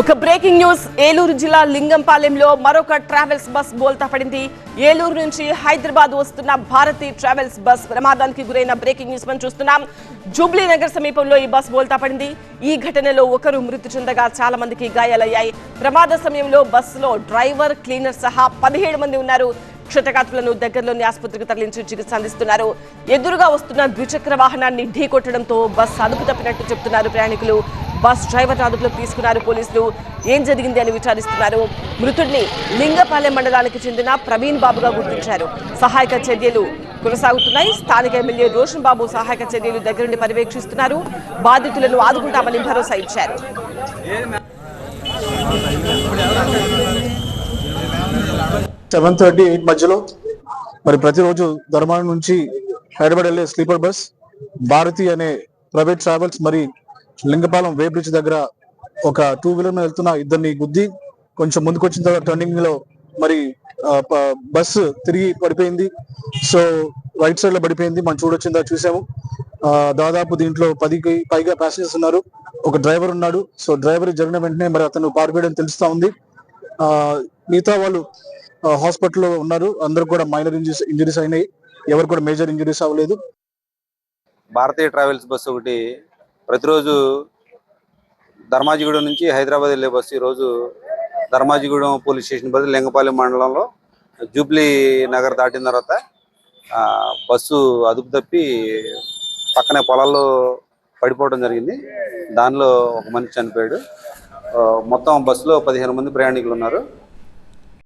ఒక breaking news. Eluru జిల్లా లింగంపాలెంలో మరొక ట్రావెల్స్ బస్ బోల్తా పడింది. ఏలూరు నుంచి హైదరాబాద్ వస్తున్న భారతి ట్రావెల్స్ బస్ ప్రమాదానికి గురైన బ్రేకింగ్ న్యూస్ మనం చూస్తున్నాం. జూబ్లీ నగర్ సమీపంలో ఈ బస్ బోల్తా పడింది. ఈ ఘటనలో ఒకరు మృతి చెందగా చాలా మందికి గాయాలయ్యాయి. ప్రమాద సమయంలో బస్సులో డ్రైవర్ క్లీనర్ సహా పదిహేడు మంది ఉన్నారు. క్షతగాతులను దగ్గరలోని ఆసుపత్రికి తరలించి చికిత్స అందిస్తున్నారు. ఎదురుగా వస్తున్న ద్విచక్ర వాహనాన్ని ఢీకొట్టడంతో బస్సు అదుపు తప్పినట్టు చెప్తున్నారు ప్రయాణికులు. బస్ డ్రైవర్ అదుపులోకి తీసుకున్నారు. పోలీసులు ఏం జరిగింది అని విచారిస్తున్నారు. మృతుడిని లింగపాలెం మండలానికి చెందిన ప్రవీణ్ బాబుగా గుర్తించారు. సహాయక చర్యలు కొనసాగుతున్నాయి. స్థానిక ఎమ్మెల్యే రోషన్ బాబు సహాయక చర్యలు దగ్గరుండి పర్యవేక్షిస్తున్నారు. బాధితులను ఆదుకుంటామని భరోసా ఇచ్చారు. సెవెన్ థర్టీ ఎయిట్ మధ్యలో మరి ప్రతిరోజు ధర్మారం నుంచి హైదరాబాద్ వెళ్ళే స్లీపర్ బస్ భారతి అనే ప్రైవేట్ ట్రావెల్స్ మరి లింగపాలెం వే బ్రిడ్జ్ దగ్గర ఒక టూ వీలర్ మీద వెళ్తున్న ఇద్దరిని గుద్ది కొంచెం ముందుకు వచ్చిన తర్వాత టర్నింగ్లో మరి ప- బస్సు తిరిగి పడిపోయింది. సో రైట్ సైడ్లో పడిపోయింది. మనం చూడొచ్చిందా చూసాము. దాదాపు దీంట్లో పదికి పైగా ప్యాసింజర్స్ ఉన్నారు. ఒక డ్రైవర్ ఉన్నాడు. సో డ్రైవర్ జరిగిన వెంటనే మరి అతను పారిపోయడం తెలుస్తా ఉంది. మిగతా వాళ్ళు హాస్పిటల్లో ఉన్నారు. అందరు కూడా మైనర్ ఇంజరీస్ ఇంజరీస్ అయినాయి. ఎవరు కూడా మేజర్ ఇంజరీస్ అవ్వలేదు. భారతీయ ట్రావెల్స్ బస్సు ఒకటి ప్రతిరోజు ధర్మాజిగూడెం నుంచి హైదరాబాద్ వెళ్ళే బస్సు ఈరోజు ధర్మాజిగూడెం పోలీస్ స్టేషన్ బదులు లింగపాలెం మండలంలో జూబ్లీ నగర్ దాటిన తర్వాత బస్సు అదుపు తప్పి పక్కనే పొలాల్లో పడిపోవడం జరిగింది. దానిలో ఒక మనిషి చనిపోయాడు. మొత్తం బస్సులో పదిహేను మంది ప్రయాణికులు ఉన్నారు.